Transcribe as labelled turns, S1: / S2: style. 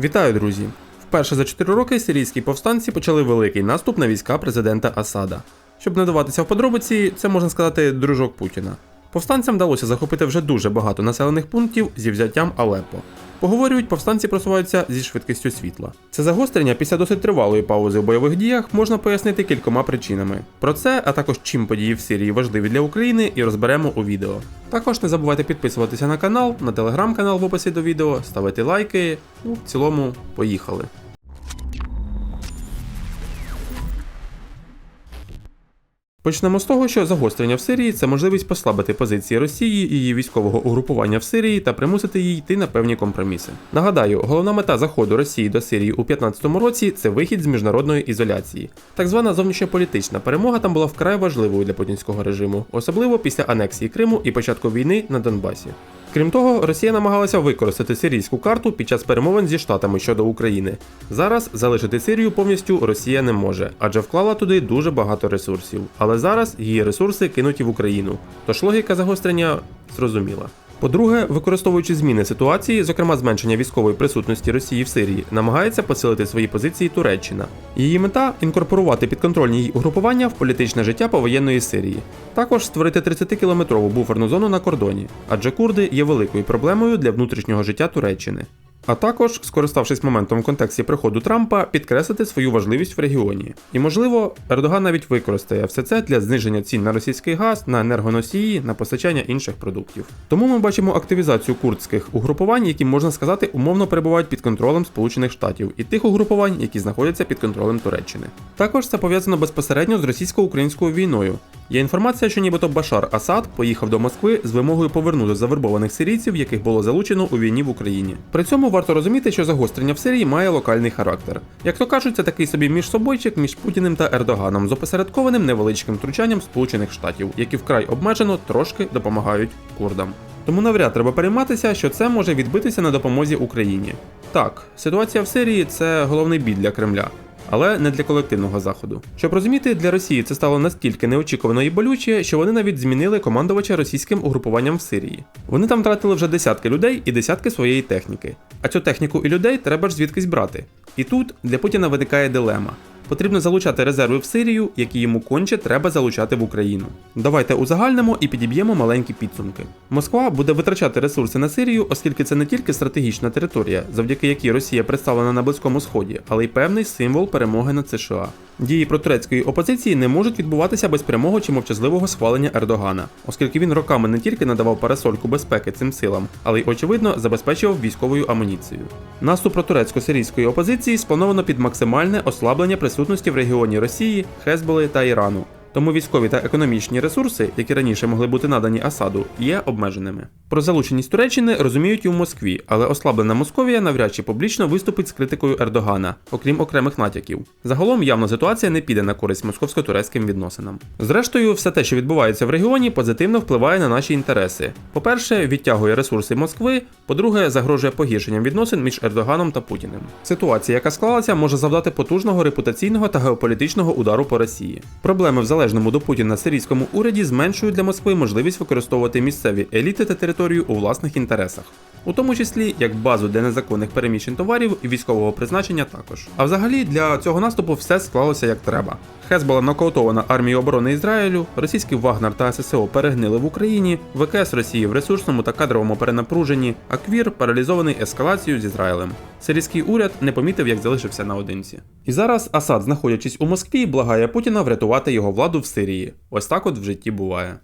S1: Вітаю, друзі! Вперше за 4 роки сирійські повстанці почали великий наступ на війська президента Асада. Щоб не даватися в подробиці, це можна сказати дружок Путіна. Повстанцям вдалося захопити вже дуже багато населених пунктів зі взяттям Алеппо. Поговорюють, повстанці просуваються зі швидкістю світла. Це загострення після досить тривалої паузи в бойових діях можна пояснити кількома причинами. Про це, а також чим події в Сирії важливі для України, і розберемо у відео. Також не забувайте підписуватися на канал, на телеграм-канал в описі до відео, ставити лайки. Ну, в цілому, поїхали. Почнемо з того, що загострення в Сирії це можливість послабити позиції Росії і її військового угрупування в Сирії та примусити її йти на певні компроміси. Нагадаю, головна мета заходу Росії до Сирії у 2015 році це вихід з міжнародної ізоляції. Так звана зовнішньополітична перемога там була вкрай важливою для путінського режиму, особливо після анексії Криму і початку війни на Донбасі. Крім того, Росія намагалася використати сирійську карту під час перемовин зі Штатами щодо України. Зараз залишити Сирію повністю Росія не може, адже вклала туди дуже багато ресурсів. Але зараз її ресурси кинуті в Україну. Тож логіка загострення зрозуміла. По-друге, використовуючи зміни ситуації, зокрема зменшення військової присутності Росії в Сирії, намагається посилити свої позиції Туреччина. Її мета інкорпорувати підконтрольні їй угрупування в політичне життя повоєнної Сирії. Також створити 30-кілометрову буферну зону на кордоні, адже курди є великою проблемою для внутрішнього життя Туреччини. А також, скориставшись моментом в контексті приходу Трампа, підкреслити свою важливість в регіоні. І можливо, Ердоган навіть використає все це для зниження цін на російський газ, на енергоносії, на постачання інших продуктів. Тому ми бачимо активізацію курдських угрупувань, які можна сказати умовно перебувають під контролем Сполучених Штатів, і тих угрупувань, які знаходяться під контролем Туреччини. Також це пов'язано безпосередньо з російсько-українською війною. Є інформація, що нібито Башар Асад поїхав до Москви з вимогою повернути завербованих сирійців, яких було залучено у війні в Україні. При цьому варто розуміти, що загострення в Сирії має локальний характер. Як то кажуть, це такий собі міжсобойчик між Путіним та Ердоганом з опосередкованим невеличким втручанням Сполучених Штатів, які вкрай обмежено трошки допомагають курдам. Тому навряд треба перейматися, що це може відбитися на допомозі Україні. Так, ситуація в Сирії це головний біль для Кремля але не для колективного заходу. Щоб розуміти, для Росії це стало настільки неочікувано і болюче, що вони навіть змінили командувача російським угрупуванням в Сирії. Вони там втратили вже десятки людей і десятки своєї техніки. А цю техніку і людей треба ж звідкись брати. І тут для Путіна виникає дилема. Потрібно залучати резерви в Сирію, які йому конче треба залучати в Україну. Давайте узагальнимо і підіб'ємо маленькі підсумки. Москва буде витрачати ресурси на Сирію, оскільки це не тільки стратегічна територія, завдяки якій Росія представлена на Близькому Сході, але й певний символ перемоги над США. Дії протурецької опозиції не можуть відбуватися без прямого чи мовчазливого схвалення Ердогана, оскільки він роками не тільки надавав парасольку безпеки цим силам, але й очевидно забезпечував військовою амуніцією. Наступ протурецько-сирійської опозиції сплановано під максимальне ослаблення присутності в регіоні Росії, Хезболи та Ірану. Тому військові та економічні ресурси, які раніше могли бути надані Асаду, є обмеженими. Про залученість Туреччини розуміють і в Москві, але ослаблена Московія навряд чи публічно виступить з критикою Ердогана, окрім окремих натяків. Загалом явно ситуація не піде на користь московсько-турецьким відносинам. Зрештою, все те, що відбувається в регіоні, позитивно впливає на наші інтереси. По-перше, відтягує ресурси Москви, по-друге, загрожує погіршенням відносин між Ердоганом та Путіним. Ситуація, яка склалася, може завдати потужного репутаційного та геополітичного удару по Росії. Проблеми в залежному до Путіна сирійському уряді зменшують для Москви можливість використовувати місцеві еліти та територію у власних інтересах. У тому числі як базу для незаконних переміщень товарів і військового призначення також. А взагалі для цього наступу все склалося як треба. Хезбола нокаутована армією оборони Ізраїлю, російський Вагнер та ССО перегнили в Україні, ВКС Росії в ресурсному та кадровому перенапруженні, а Квір паралізований ескалацією з Ізраїлем. Сирійський уряд не помітив, як залишився наодинці. І зараз Асад, знаходячись у Москві, благає Путіна врятувати його владу в Сирії. Ось так от в житті буває.